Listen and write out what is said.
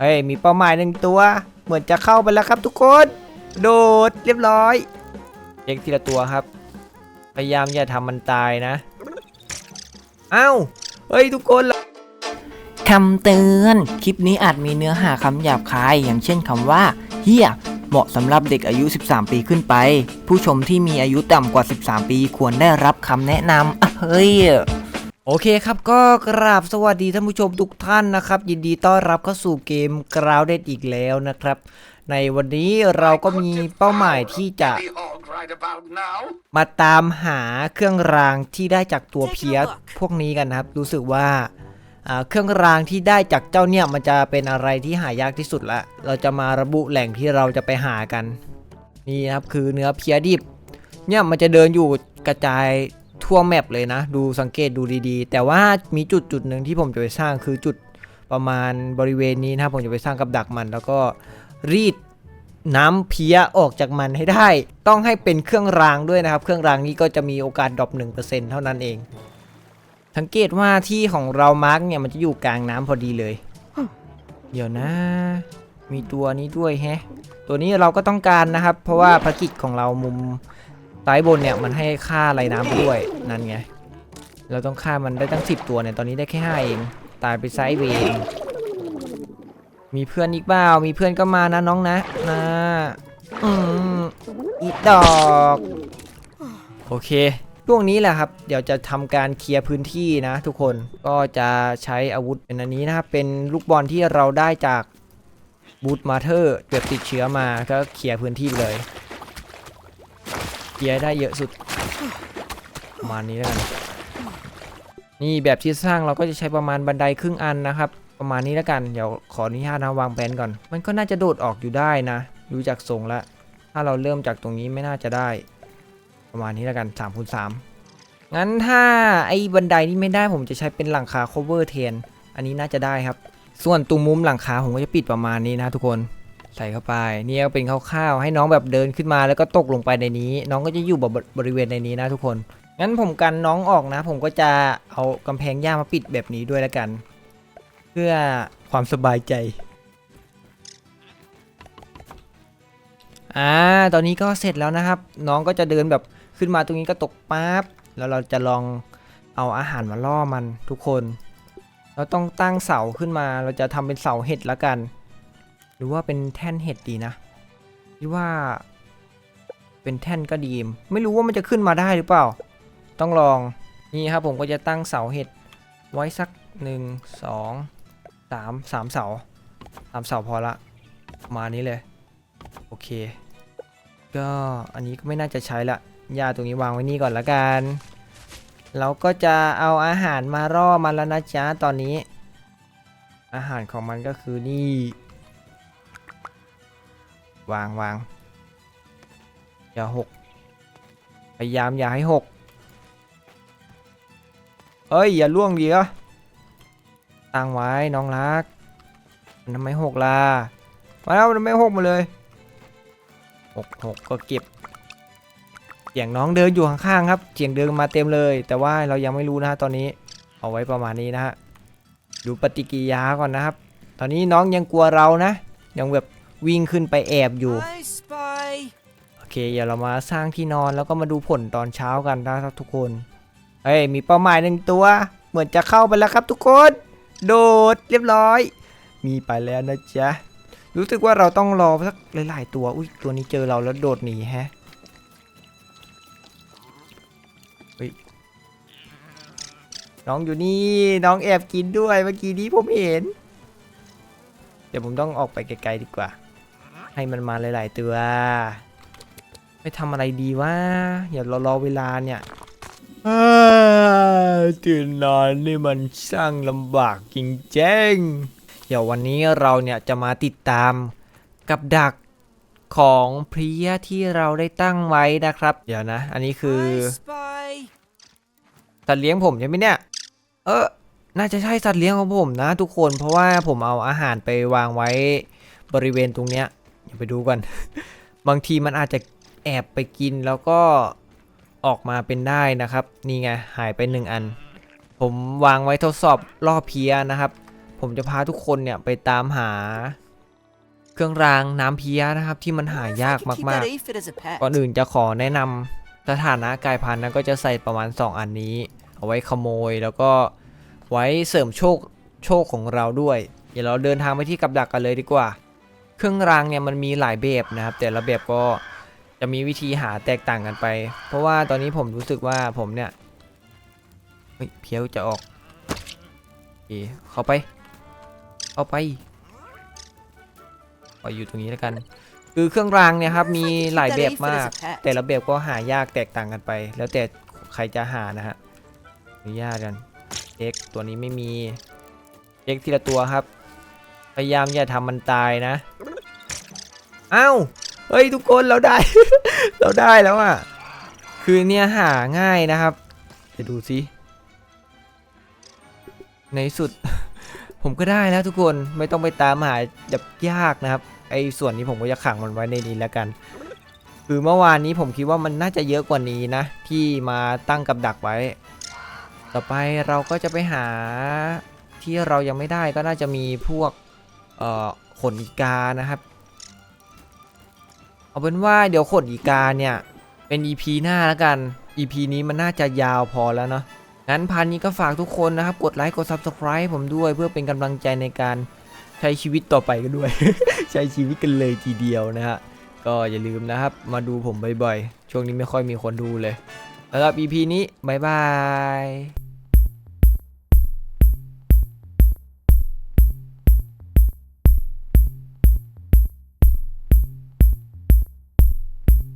เฮ้ยมีเป้าหมายหนึ่งตัว เหมือนจะเข้าไปแล้วครับทุกคน โดดเรียบร้อยเช็คทีละตัวครับ พยายามอย่าทำมันตายนะเอ้าเฮ้ยทุกคนคำเตือน คลิปนี้อาจมีเนื้อหาคำหยาบคาย อย่างเช่นคำว่าเฮียเหมาะสำหรับเด็กอายุ 13 ปีขึ้นไป ผู้ชมที่มีอายุต่ำกว่า 13 ปีควรได้รับคำแนะนำเฮ้ย โอเคครับก็กราบสวัสดีท่านผู้ชมทุกท่านนะครับ ยินดีต้อนรับเข้าสู่เกมกราวเดดอีกแล้วนะครับ ในวันนี้เราก็มีเป้าหมายที่จะมาตามหาเครื่องรางที่ได้จากตัวเพียสพวกนี้กันนะครับ รู้สึกว่าเครื่องรางที่ได้จากเจ้าเนี่ยมันจะเป็นอะไรที่หายากที่สุดละเราจะมาระบุแหล่งที่เราจะไปหากันนี่นะครับคือเนื้อเพียดิบเนี่ยมันจะเดินอยู่กระจาย ทั่วแมปเลยนะ ดูสังเกตดูดีๆ แต่ว่ามีจุดจุดหนึ่งที่ผมจะไปสร้างคือจุดประมาณบริเวณนี้นะผมจะไปสร้างกับดักมัน แล้วก็รีดน้ำเพี้ยออกจากมันให้ได้ ต้องให้เป็นเครื่องรางด้วยนะครับ เครื่องรางนี้ก็จะมีโอกาสดรอป1%เท่านั้นเอง สังเกตว่าที่ของเรามาร์กเนี่ยมันจะอยู่กลางน้ำพอดีเลย เดี๋ยวนะ มีตัวนี้ด้วยแฮะ ตัวนี้เราก็ต้องการนะครับ เพราะว่าภารกิจของเรามุม ซ้ายบนเนี่ยมันให้ค่าไรน้ำด้วยนั่นไง เราต้องฆ่ามันได้ตั้ง 10 ตัวเนี่ยตอนนี้ได้แค่5เองตายไปไซด์เวย์เองมีเพื่อนอีกเปล่ามีเพื่อนก็มานะน้องนะนะอืมอีดอกโอเคช่วงนี้แหละครับ เดี๋ยวจะทำการเคลียร์พื้นที่นะทุกคนก็จะใช้อาวุธเป็นอันนี้นะครับ เป็นลูกบอลที่เราได้จากบูทมาเธอร์เกิดติดเชื้อมาก็เคลียร์พื้นที่เลย เคลียร์ได้เยอะสุดประมาณนี้แล้วกันนี่แบบที่สร้างเราก็จะใช้ประมาณบันไดครึ่งอันนะครับ ประมาณนี้แล้วกันเดี๋ยวขออนุญาตนะวางแผนก่อน มันก็น่าจะโดดออกอยู่ได้นะดูจากทรงแล้วถ้าเราเริ่มจากตรงนี้ไม่น่าจะได้ ประมาณนี้แล้วกัน3คูณ3งั้นถ้าไอ้บันไดนี่ไม่ได้ผมจะใช้เป็นหลังคา cover แทนอันนี้น่าจะได้ครับ ส่วนตรงมุมหลังคาผมก็จะปิดประมาณนี้นะทุกคน ใส่เข้าไปนี่ก็เป็นคร่าวๆให้น้องแบบเดินขึ้นมาแล้วก็ตกลงไปในนี้ น้องก็จะอยู่แบบบริเวณในนี้นะทุกคน งั้นผมกันน้องออกนะ ผมก็จะเอากำแพงหญ้ามาปิดแบบนี้ด้วยแล้วกัน เพื่อความสบายใจอ่าตอนนี้ก็เสร็จแล้วนะครับ น้องก็จะเดินแบบขึ้นมาตรงนี้ก็ตกปั๊บแล้วเราจะลองเอาอาหารมาล่อมันทุกคน เราต้องตั้งเสาขึ้นมาเราจะทำเป็นเสาเห็ดแล้วกัน หรือว่าเป็นแท่นเห็ดดีนะคิดว่า เป็นแท่นก็ดี ไม่รู้ว่ามันจะขึ้นมาได้หรือเปล่า ต้องลองนี่ครับผมก็จะตั้งเสาเห็ดไว้สักหนึ่งสองสามสามเสาสามเสาพอละมานี้เลย โอเค ก็อันนี้ก็ไม่น่าจะใช้ละหญ้าตรงนี้วางไว้นี่ก่อนละกัน เราก็จะเอาอาหารมาร่อมันแล้วนะจ๊ะตอนนี้ อาหารของมันก็คือนี่ วางวางอย่าหกพยายามอย่าให้หกเอ้ย อย่าล่วงดีอะตั้งไว้น้องรักมันทำไมหกล่ะมาแล้วมันทำไมหกมาเลยหกหกก็เก็บเสียงน้องเดินอยู่ข้างๆครับเสียงเดินมาเต็มเลย แต่ว่าเรายังไม่รู้นะฮะตอนนี้เอาไว้ประมาณนี้นะฮะดูปฏิกิริยาก่อนนะครับ ตอนนี้น้องยังกลัวเรานะ ยังแบบ วิ่งขึ้นไปแอบอยู่ I spy โอเคเดี๋ยวเรามาสร้างที่นอนแล้วก็มาดูผลตอนเช้ากันนะครับทุกคนเฮ้ยมีเป้าหมายหนึ่งตัว เหมือนจะเข้าไปแล้วครับทุกคน โดดเรียบร้อย มีไปแล้วนะจ๊ะรู้สึกว่าเราต้องรอสักหลาย ๆ ตัว อุ้ยตัวนี้เจอเราแล้วโดดหนีแฮะเฮ้ยน้องอยู่นี่ น้องแอบกินด้วยเมื่อกี้นี้ผมเห็น เดี๋ยวผมต้องออกไปไกล ๆ ดีกว่า ให้มันมาหลาย ๆ ตัว ไปทำอะไรดีวะอย่ารอรอเวลาเนี่ยอ้าตื่นนอนนี่มันช่างลำบากจริงๆเดี๋ยววันนี้เราเนี่ยจะมาติดตามกับดักของเพลียที่เราได้ตั้งไว้นะครับ เดี๋ยวนะ อันนี้คือ I spy สัตว์เลี้ยงผมใช่ไหมเนี่ย เออ น่าจะใช่สัตว์เลี้ยงของผมนะทุกคน เพราะว่าผมเอาอาหารไปวางไว้บริเวณตรงเนี้ยเดี๋ยว ไปดูกัน บางทีมันอาจจะแอบไปกินแล้วก็ออกมาเป็นได้นะครับ นี่ไงหายไปหนึ่งอัน ผมวางไว้ทดสอบล่อเพียนะครับ ผมจะพาทุกคนเนี่ยไปตามหา เครื่องรางน้ำเพี้ยนะครับ ที่มันหายากมากๆ ก่อนอื่นจะขอแนะนำสถานะกายพันธุ์นะก็จะใส่ประมาณ 2 อันนี้ เอาไว้ขโมยแล้วก็ไว้เสริมโชคโชคของเราด้วย เดี๋ยวเราเดินทางไปที่กับดักกันเลยดีกว่า เครื่องรางเนี่ยมันมีหลายแบบนะครับ แต่ละแบบก็จะมีวิธีหาแตกต่างกันไป เพราะว่าตอนนี้ผมรู้สึกว่าผมเนี่ยเฮ้ยเพี้ยวจะออกโอเข้าไปเขาไปเอาอยู่ตรงนี้แล้วกัน คือเครื่องรางเนี่ยครับมีหลายแบบมาก แต่ละแบบก็หายากแตกต่างกันไป แล้วแต่ใครจะหานะฮะอนุญาตกันเอ็กตัวนี้ไม่มีเอ็กทีละตัวครับ พยายามอย่าทำมันตายนะอ้าวเฮ้ยทุกคนเราได้ เราได้แล้วอะ คือเนี่ยหาง่ายนะครับจะดูสิในสุด ผมก็ได้แล้วทุกคนไม่ต้องไปตามหาแบบยากนะครับ ไอ้ส่วนนี้ผมก็จะขังมันไว้ในนี้แล้วกัน คือเมื่อวานนี้ผมคิดว่ามันน่าจะเยอะกว่านี้นะ ที่มาตั้งกับดักไว้ ต่อไปเราก็จะไปหาที่เรายังไม่ได้ก็น่าจะมีพวก เอ่อขนอีกานะครับ เอาเป็นว่าเดี๋ยวขนอีกาเนี่ยเป็น EP หน้าแล้วกัน EP นี้มันน่าจะยาวพอแล้วเนาะงั้นพันนี้ก็ฝากทุกคนนะครับ กดไลค์กด Subscribe ผมด้วย เพื่อเป็นกำลังใจในการใช้ชีวิตต่อไปกันด้วย ใช้ชีวิตกันเลยทีเดียวนะฮะก็อย่าลืมนะครับ มาดูผมบ่อยๆ ช่วงนี้ไม่ค่อยมีคนดูเลยสำหรับ EP นี้ บ๊ายบาย